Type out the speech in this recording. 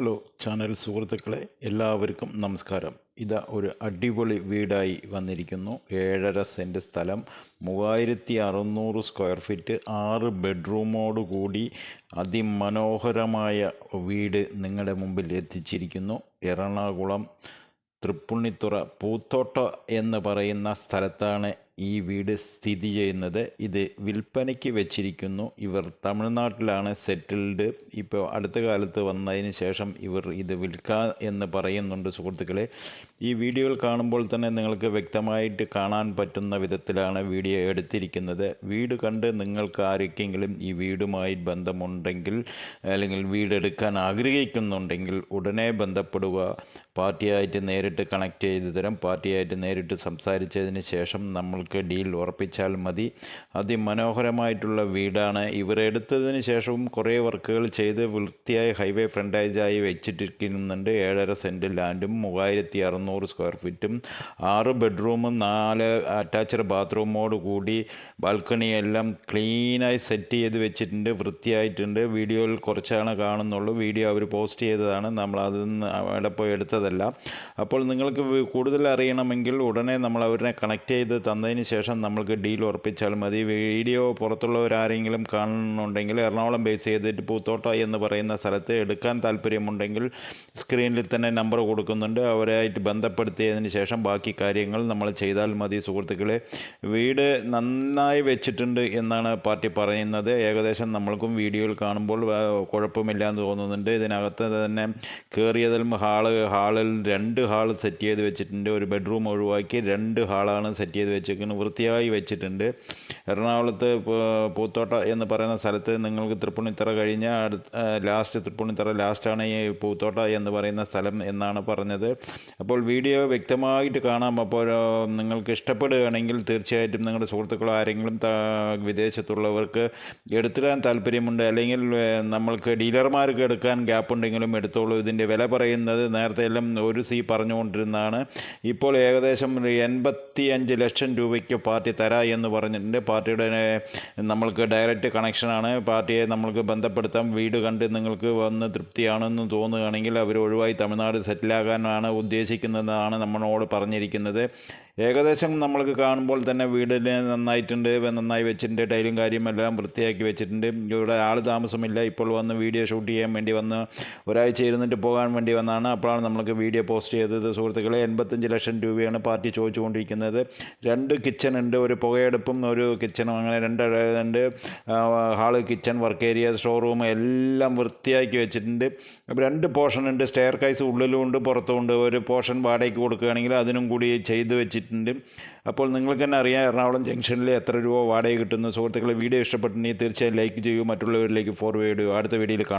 Hello channel സുഹൃത്തുക്കളെ എല്ലാവർക്കും നമസ്കാരം. ഇതാ ഒരു അടിപൊളി വീടായി വന്നിരിക്കുന്നു. ഏഴര സെന്റ് സ്ഥലം മൂവായിരത്തി അറുന്നൂറ് സ്ക്വയർ ഫീറ്റ് ആറ് ബെഡ്റൂമോട് കൂടി അതിമനോഹരമായ വീട് നിങ്ങളുടെ മുമ്പിൽ എത്തിച്ചിരിക്കുന്നു. എറണാകുളം തൃപ്പുണിത്തുറ പൂത്തോട്ട എന്ന് പറയുന്ന സ്ഥലത്താണ് ഈ വീട് സ്ഥിതി ചെയ്യുന്നത്. ഇത് വിൽപ്പനയ്ക്ക് വെച്ചിരിക്കുന്നു. ഇവർ തമിഴ്നാട്ടിലാണ് സെറ്റിൽഡ്. ഇപ്പോൾ അടുത്ത കാലത്ത് വന്നതിന് ശേഷം ഇവർ ഇത് വിൽക്കുക എന്ന് പറയുന്നുണ്ട് സുഹൃത്തുക്കളെ. ഈ വീഡിയോകൾ കാണുമ്പോൾ തന്നെ നിങ്ങൾക്ക് വ്യക്തമായിട്ട് കാണാൻ പറ്റുന്ന വിധത്തിലാണ് വീഡിയോ എടുത്തിരിക്കുന്നത്. വീട് കണ്ട് നിങ്ങൾക്ക് ആർക്കെങ്കിലും ഈ വീടുമായി ബന്ധമുണ്ടെങ്കിൽ അല്ലെങ്കിൽ വീടെടുക്കാൻ ആഗ്രഹിക്കുന്നുണ്ടെങ്കിൽ ഉടനെ ബന്ധപ്പെടുക. പാർട്ടിയായിട്ട് നേരിട്ട് കണക്ട് ചെയ്ത് തരാം. പാർട്ടിയായിട്ട് നേരിട്ട് സംസാരിച്ചതിന് ശേഷം നമ്മൾക്ക് ഡീൽ ഉറപ്പിച്ചാൽ മതി. അതിമനോഹരമായിട്ടുള്ള വീടാണ്. ഇവരെടുത്തതിന് ശേഷവും കുറേ വർക്കുകൾ ചെയ്ത് വൃത്തിയായി ഹൈവേ ഫ്രണ്ടേജായി വെച്ചിട്ടിരിക്കുന്നുണ്ട്. ഏഴര സെന്റ് ലാൻഡും മൂവായിരത്തി അറുന്നൂറ് സ്ക്വയർ ഫീറ്റും ആറ് ബെഡ്റൂമും നാല് അറ്റാച്ച്ഡ് ബാത്റൂമോട് കൂടി ബാൽക്കണി എല്ലാം ക്ലീനായി സെറ്റ് ചെയ്ത് വെച്ചിട്ടുണ്ട് വൃത്തിയായിട്ടുണ്ട്. വീഡിയോയിൽ കുറച്ചാണ് കാണുന്നുള്ളൂ. വീഡിയോ അവർ പോസ്റ്റ് ചെയ്തതാണ്. നമ്മൾ അതിൽ നിന്ന് അവിടെ പോയി എടുത്തതല്ല. അപ്പോൾ നിങ്ങൾക്ക് കൂടുതൽ അറിയണമെങ്കിൽ ഉടനെ നമ്മൾ അവരെ കണക്ട് ചെയ്ത് തന്നതിന് ശേഷം നമ്മൾക്ക് ഡീൽ ഉറപ്പിച്ചാൽ മതി. വീഡിയോ പുറത്തുള്ളവരാരെങ്കിലും കാണുന്നുണ്ടെങ്കിൽ എറണാകുളം ബേസ് ചെയ്തിട്ട് പൂത്തോട്ട എന്ന് പറയുന്ന സ്ഥലത്ത് എടുക്കാൻ താല്പര്യമുണ്ടെങ്കിൽ സ്ക്രീനിൽ തന്നെ നമ്പർ കൊടുക്കുന്നുണ്ട്. അവരായിട്ട് ബന്ധപ്പെടുത്തിയതിന് ശേഷം ബാക്കി കാര്യങ്ങൾ നമ്മൾ ചെയ്താൽ മതി സുഹൃത്തുക്കളെ. വീട് നന്നായി വെച്ചിട്ടുണ്ട് എന്നാണ് പാർട്ടി പറയുന്നത്. ഏകദേശം നമ്മൾക്കും വീഡിയോയിൽ കാണുമ്പോൾ കുഴപ്പമില്ല എന്ന് തോന്നുന്നുണ്ട്. ഇതിനകത്ത് തന്നെ കയറിയതിലും ഹാൾ ഹാളിൽ രണ്ട് ഹാൾ സെറ്റ് ചെയ്ത് വെച്ചിട്ടുണ്ട്. ഒരു ബെഡ്റൂം ഒഴിവാക്കി രണ്ട് ഹാളാണ് സെറ്റ് ചെയ്ത് വെച്ചിരിക്കുന്നത് വൃത്തിയായി വെച്ചിട്ടുണ്ട്. എറണാകുളത്ത് പൂത്തോട്ട എന്ന് പറയുന്ന സ്ഥലത്ത് നിങ്ങൾക്ക് തൃപ്പൂണിത്തറ കഴിഞ്ഞ അടുത്ത ലാസ്റ്റ് തൃപ്പൂണിത്തറ ലാസ്റ്റാണ് ഈ പൂത്തോട്ട എന്ന് പറയുന്ന സ്ഥലം എന്നാണ് പറഞ്ഞത്. അപ്പോൾ വീഡിയോ വ്യക്തമായിട്ട് കാണാം. അപ്പോൾ നിങ്ങൾക്ക് ഇഷ്ടപ്പെടുകയാണെങ്കിൽ തീർച്ചയായിട്ടും നിങ്ങളുടെ സുഹൃത്തുക്കളോ ആരെങ്കിലും വിദേശത്തുള്ളവർക്ക് എടുത്തിടാൻ താല്പര്യമുണ്ട്. അല്ലെങ്കിൽ നമ്മൾക്ക് ഡീലർമാർക്ക് എടുക്കാൻ ഗ്യാപ്പ് ഉണ്ടെങ്കിലും എടുത്തോളൂ. ഇതിന്റെ വില പറയുന്നത് നേരത്തെ എല്ലാം ഒരു സി പറഞ്ഞുകൊണ്ടിരുന്നതാണ്. ഇപ്പോൾ ഏകദേശം എൺപത്തി അഞ്ച് ലക്ഷം രൂപയ്ക്ക് പാർട്ടി തരാ എന്ന് പറഞ്ഞിട്ടുണ്ട് പാർട്ടിയുടെ നമ്മൾക്ക് ഡയറക്റ്റ് കണക്ഷനാണ് പാർട്ടിയെ നമ്മൾക്ക് ബന്ധപ്പെടുത്താം. വീട് കണ്ട് നിങ്ങൾക്ക് വന്ന് തൃപ്തിയാണെന്ന് തോന്നുകയാണെങ്കിൽ അവർ ഒഴിവായി തമിഴ്നാട് സെറ്റിലാകാനാണ് ഉദ്ദേശിക്കുന്നതാണ് നമ്മളോട് പറഞ്ഞിരിക്കുന്നത്. ഏകദേശം നമ്മൾക്ക് കാണുമ്പോൾ തന്നെ വീടിന് നന്നായിട്ടുണ്ട് നന്നായി വെച്ചിട്ടുണ്ട് ടൈലും കാര്യം എല്ലാം വൃത്തിയാക്കി വെച്ചിട്ടുണ്ട്. ഇവിടെ ആൾ താമസമില്ല. ഇപ്പോൾ വന്ന് വീഡിയോ ഷൂട്ട് ചെയ്യാൻ വേണ്ടി വന്ന് ഒരാഴ്ച ഇരുന്നിട്ട് പോകാൻ വേണ്ടി വന്നാണ്. അപ്പോഴാണ് നമ്മൾക്ക് വീഡിയോ പോസ്റ്റ് ചെയ്തത്. സുഹൃത്തുക്കളെ എൺപത്തഞ്ച് ലക്ഷം രൂപയാണ് പാർട്ടി ചോദിച്ചുകൊണ്ടിരിക്കുന്നത്. രണ്ട് കിച്ചൺ ഉണ്ട്. ഒരു പുകയെടുപ്പും ഒരു കിച്ചണും അങ്ങനെ രണ്ട് രണ്ട് hall kitchen work area store room എല്ലാം വൃത്തിയാക്കി വെച്ചിട്ടുണ്ട്. രണ്ട് പോർഷൻ ഉണ്ട്. സ്റ്റെയർ കൈസ് ഉള്ളിലും ഉണ്ട് പുറത്തും ഉണ്ട്. ഒരു പോർഷൻ വാടകയ്ക്ക് കൊടുക്കുകയാണെങ്കിൽ അതിനും കൂടി ചെയ്ത് വെച്ചിട്ടുണ്ട് അപ്പോൾ നിങ്ങൾക്ക് തന്നെ അറിയാം എറണാകുളം ജംഗ്ഷനിൽ എത്ര രൂപ വാടക കിട്ടുന്നു. സുഹൃത്തുക്കളെ വീഡിയോ ഇഷ്ടപ്പെട്ടിട്ടുണ്ടെങ്കിൽ തീർച്ചയായും ലൈക്ക് ചെയ്യൂ. മറ്റുള്ളവരിലേക്ക് ഫോർവേഡ് ചെയ്യൂ. അടുത്ത വീഡിയോയിൽ കാണാം.